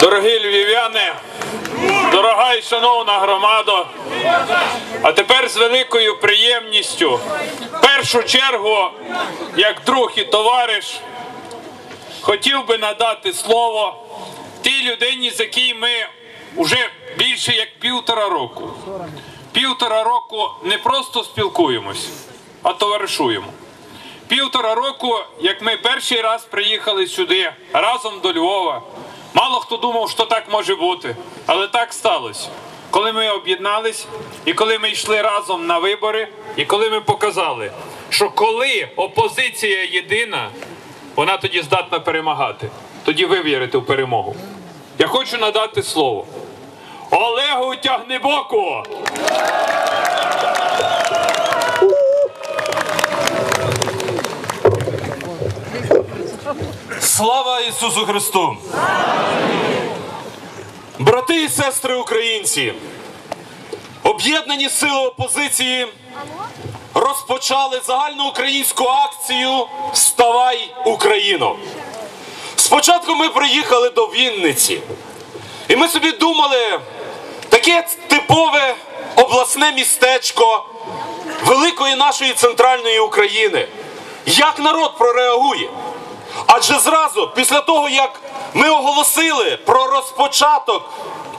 Дорогі львів'яни, дорога і шановна громада, а тепер з великою приємністю, в першу чергу, як друг і товариш, хотів би надати слово тій людині, з якій ми вже більше як півтора року. Півтора року не просто спілкуємось, а товаришуємо. Півтора року, як ми перший раз приїхали сюди разом до Львова, мало хто думав, що так може бути, але так сталося. Коли ми об'єднались, і коли ми йшли разом на вибори, і коли ми показали, що коли опозиція єдина, вона тоді здатна перемагати. Тоді ви вірите в перемогу. Я хочу надати слово Олегу Тягнебоку. Слава Ісусу Христу! Брати і сестри українці, об'єднані сили опозиції розпочали загальноукраїнську акцію Вставай Україно. Спочатку ми приїхали до Вінниці, і ми собі думали, таке типове обласне містечко великої нашої центральної України. Як народ прореагує? Адже зразу після того, як ми оголосили про розпочаток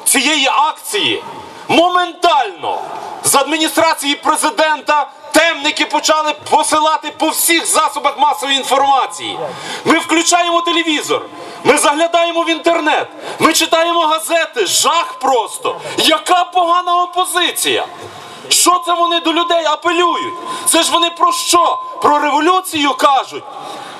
цієї акції, моментально з адміністрації президента темники почали посилати по всіх засобах масової інформації. Ми включаємо телевізор, ми заглядаємо в інтернет, ми читаємо газети, жах просто. Яка погана опозиція! Що це вони до людей апелюють? Це ж вони про що? Про революцію кажуть.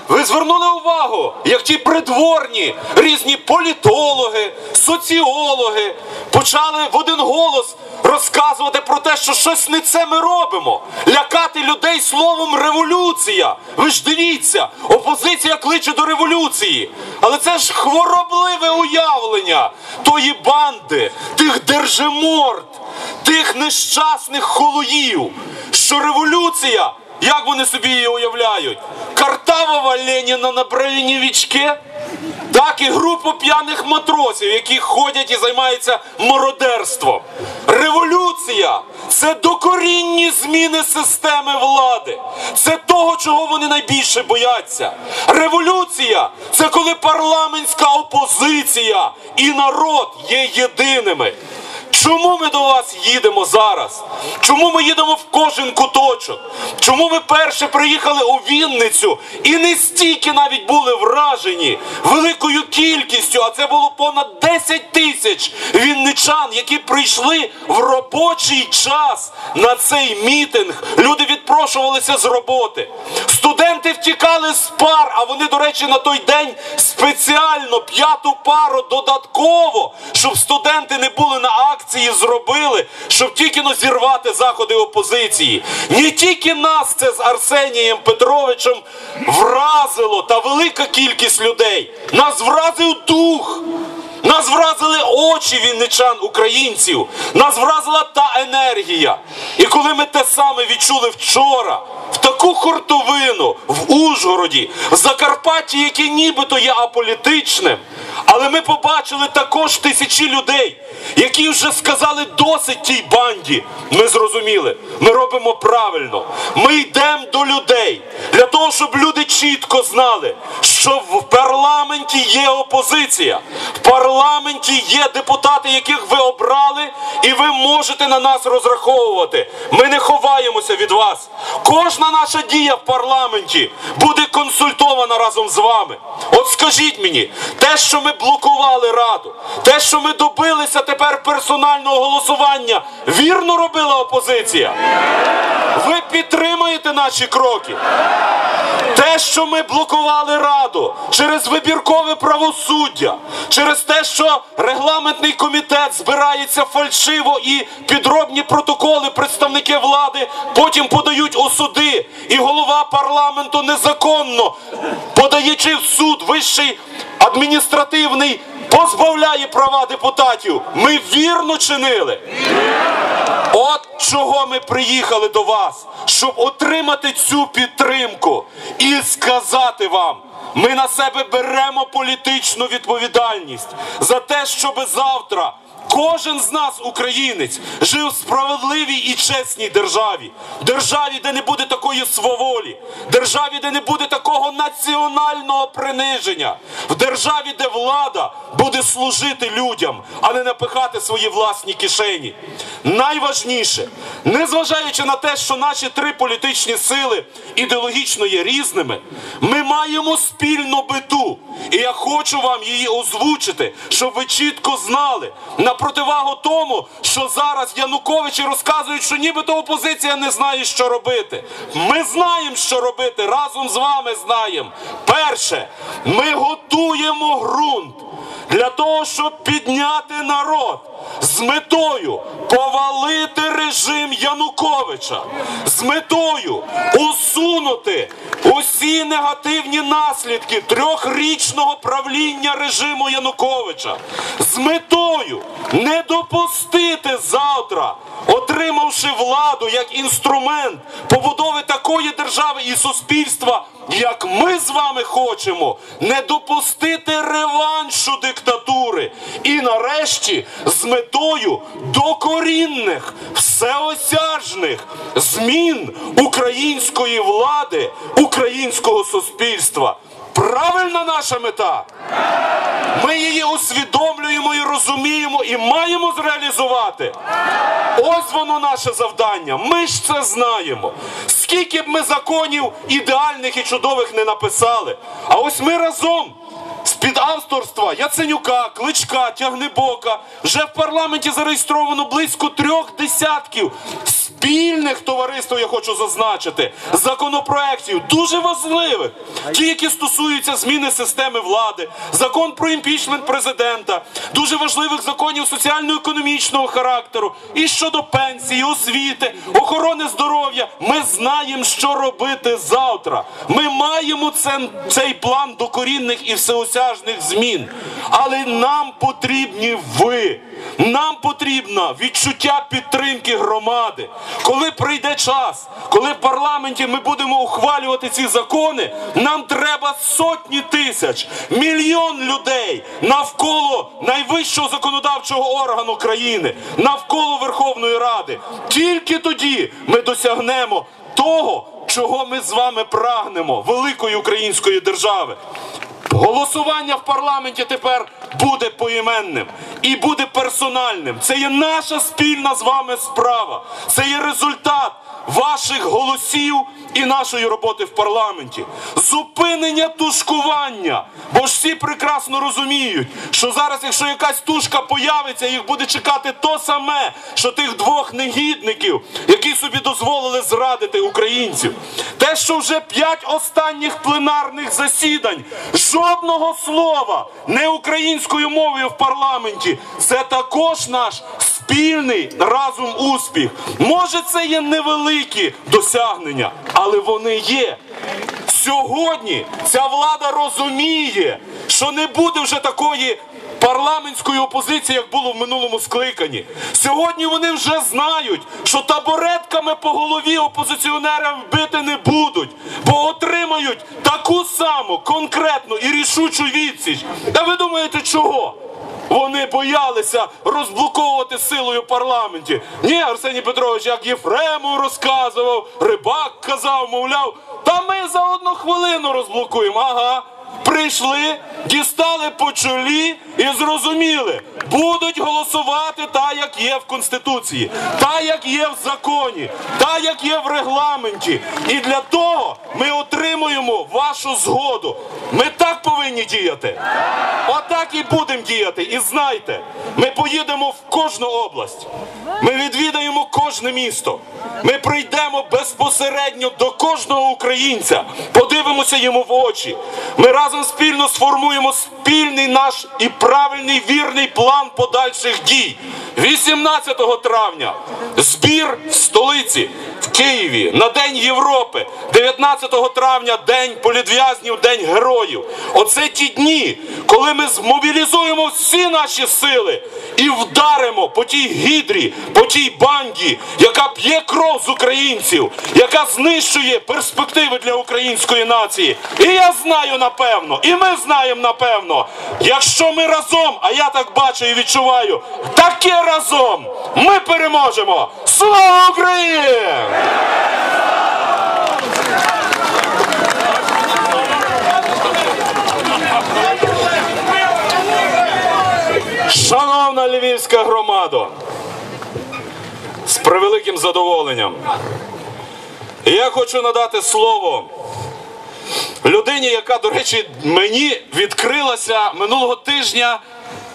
Ви звернули увагу, як ті придворні різні політологи, соціологи почали в один голос розказувати про те, що щось не це ми робимо. Лякати людей словом революція. Ви ж дивіться, опозиція кличе до революції. Але це ж хворобливе уявлення тої банди, тих держиморд, тих нещасних холуїв, що революція. Як вони собі її уявляють? Картавого Леніна на бронєвички, так і групу п'яних матросів, які ходять і займаються мародерством. Революція це докорінні зміни системи влади. Це того, чого вони найбільше бояться. Революція це коли парламентська опозиція і народ є єдиними. Чому ми до вас їдемо зараз? Чому ми їдемо в кожен куточок? Чому ми перше приїхали у Вінницю і не стільки навіть були вражені великою кількістю, а це було понад 10 тисяч вінничан, які прийшли в робочий час на цей мітинг. Люди відпрошувалися з роботи. Студенти втікали з пар, а вони, до речі, на той день спеціально п'яту пару додатково, щоб студенти не були на акції, зробили, щоб тільки но зірвати заходи опозиції. Не тільки нас це з Арсенієм Петровичем вразило та велика кількість людей. Нас вразив дух. Нас вразили очі вінничан українців, нас вразила та енергія. І коли ми те саме відчули вчора, в таку хуртовину в Ужгороді, в Закарпатті, яке нібито є аполітичним, але ми побачили також тисячі людей, які вже сказали досить тій банді. Ми зрозуміли, ми робимо правильно. Ми йдемо до людей для того, щоб люди чітко знали, що в парламенті є опозиція. В парламенті є депутати, яких ви обрали, і ви можете на нас розраховувати. Ми не ховаємося від вас. Кожна наша дія в парламенті буде консультована разом з вами. От скажіть мені, те, що ми блокували раду, те, що ми добилися тепер персонального голосування, вірно робила опозиція? Ви підтримуєте наші кроки? Те, що ми блокували раду через вибіркове правосуддя, через те, що регламентний комітет збирається фальшиво і підробні протоколи представники влади потім подають у суди, і голова парламенту незаконно, подаючи в суд вищий адміністративний, позбавляє права депутатів. Ми вірно чинили. От чого ми приїхали до вас, щоб отримати цю підтримку і сказати вам, ми на себе беремо політичну відповідальність за те, щоб завтра кожен з нас, українець, жив в справедливій і чесній державі, державі, де не буде такої сваволі, державі, де не буде такого національного приниження, в державі, де влада буде служити людям, а не напихати свої власні кишені. Найважніше, незважаючи на те, що наші три політичні сили ідеологічно є різними, ми маємо спільну биту. І я хочу вам її озвучити, щоб ви чітко знали на противагу тому, що зараз Януковичі розказують, що нібито опозиція не знає, що робити. Ми знаємо, що робити. Разом з вами знаємо. Перше, ми готуємо ґрунт для того, щоб підняти народ з метою повалити режим Януковича, з метою усунути усі негативні наслідки трьохрічного правління режиму Януковича, з метою не допустити завтра, отримавши владу як інструмент побудови такої держави і суспільства, як ми з вами хочемо, не допустити реваншу диктатури. І нарешті з метою докорінних, всеосяжних змін української влади, українського суспільства. Правильна наша мета. Ми її усвідомлюємо і розуміємо, і маємо зреалізувати. Ось воно наше завдання. Ми ж це знаємо. Скільки б ми законів ідеальних і чудових не написали. А ось ми разом. З-під авторства Яценюка, Кличка, Тягнебока вже в парламенті зареєстровано близько трьох десятків спільних товариств, я хочу зазначити, законопроєктів дуже важливих. Ті, які стосуються зміни системи влади, закон про імпічмент президента, дуже важливих законів соціально-економічного характеру і щодо пенсії, освіти, охорони здоров'я. Ми знаємо, що робити завтра. Ми маємо цей план докорінних і всеосяжних змін. Але нам потрібні ви. Нам потрібно відчуття підтримки громади. Коли прийде час, коли в парламенті ми будемо ухвалювати ці закони, нам треба сотні тисяч, мільйон людей навколо найвищого законодавчого органу країни, навколо Верховної Ради. Тільки тоді ми досягнемо того, чого ми з вами прагнемо, великої української держави. Голосування в парламенті тепер буде поіменним і буде персональним. Це є наша спільна з вами справа. Це є результат ваших голосів і нашої роботи в парламенті. Зупинення тушкування. Бо ж всі прекрасно розуміють, що зараз, якщо якась тушка появиться, їх буде чекати то саме, що тих двох негідників, які собі дозволили зрадити українців. Те, що вже п'ять останніх пленарних засідань, жодного слова не українською мовою в парламенті, це також наш спільний разом успіх. Може, це є невеликі досягнення, але вони є. Сьогодні ця влада розуміє, що не буде вже такої парламентської опозиції, як було в минулому скликанні. Сьогодні вони вже знають, що табуретками по голові опозиціонерам вбити не будуть, бо отримають таку саму конкретну і рішучу відсіч. Та ви думаєте, чого? Вони боялися розблоковувати силою парламенті. Ні, Арсеній Петрович, як Єфрему розказував, рибак казав, мовляв, та ми за одну хвилину розблокуємо. Ага. Прийшли, дістали по чолі і зрозуміли, будуть голосувати так, як є в Конституції, так, як є в законі, так, як є в регламенті. І для того ми отримуємо вашу згоду. Ми так повинні діяти. Отак і будемо діяти. І знайте, ми поїдемо в кожну область. Ми відвідаємо кожне місто. Ми прийдемо безпосередньо до кожного українця, подивимося йому в очі. Ми разом спільно сформуємо спільний наш і правильний вірний план подальших дій. 18 травня збір в столиці Києві на День Європи, 19 травня, День політв'язнів, День героїв. Оце ті дні, коли ми змобілізуємо всі наші сили і вдаримо по тій гідрі, по тій банді, яка п'є кров з українців, яка знищує перспективи для української нації. І я знаю напевно, і ми знаємо напевно, якщо ми разом, а я так бачу і відчуваю, таке разом ми переможемо. Слава Україні! Шановна львівська громада, превеликим задоволенням. Я хочу надати слово людині, яка, до речі, мені відкрилася минулого тижня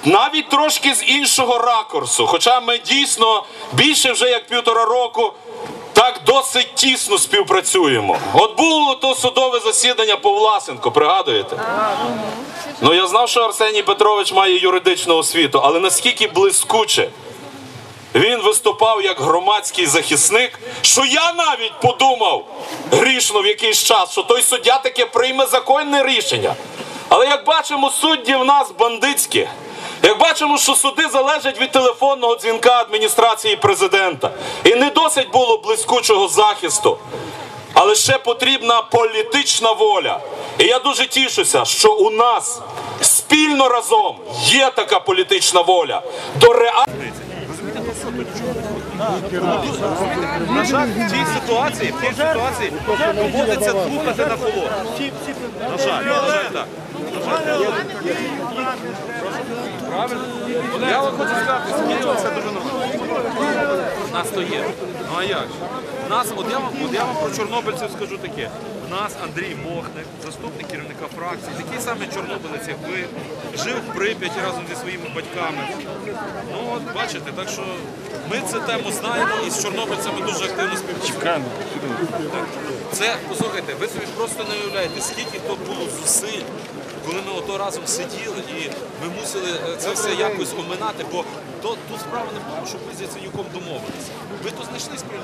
навіть трошки з іншого ракурсу. Хоча ми дійсно більше вже як півтора року так досить тісно співпрацюємо. От було то судове засідання по Власенко, пригадуєте? Ну я знав, що Арсеній Петрович має юридичну освіту, але наскільки блискуче він виступав як громадський захисник, що я навіть подумав грішно в якийсь час, що той суддя таке прийме законне рішення. Але як бачимо, судді в нас бандитські. Як бачимо, що суди залежать від телефонного дзвінка адміністрації президента. І не досить було блискучого захисту. Але ще потрібна політична воля. І я дуже тішуся, що у нас спільно разом є така політична воля до реальної. На жаль, в цій ситуації, в цій ситуації доводиться слухати на холод. На жаль, на жаль, так. Я вам хочу сказати, з Києва дуже нормально. Нас то є. Ну а як? От я вам, от я вам про чорнобильців скажу таке. Нас Андрій Мохник, заступник керівника фракції, такий самий чорнобилець, як ви, жив в Прип'яті разом зі своїми батьками. Ну от бачите, так що ми цю тему знаємо і з чорнобильцями дуже активно співпрацюємо. Це, послухайте, ви собі просто не уявляєте, скільки то було зусиль, коли ми ото разом сиділи і ми мусили е, це все якось оминати, бо то, тут справа не в тому, щоб ви з Яценюком домовилися. Ви то знайшли спільну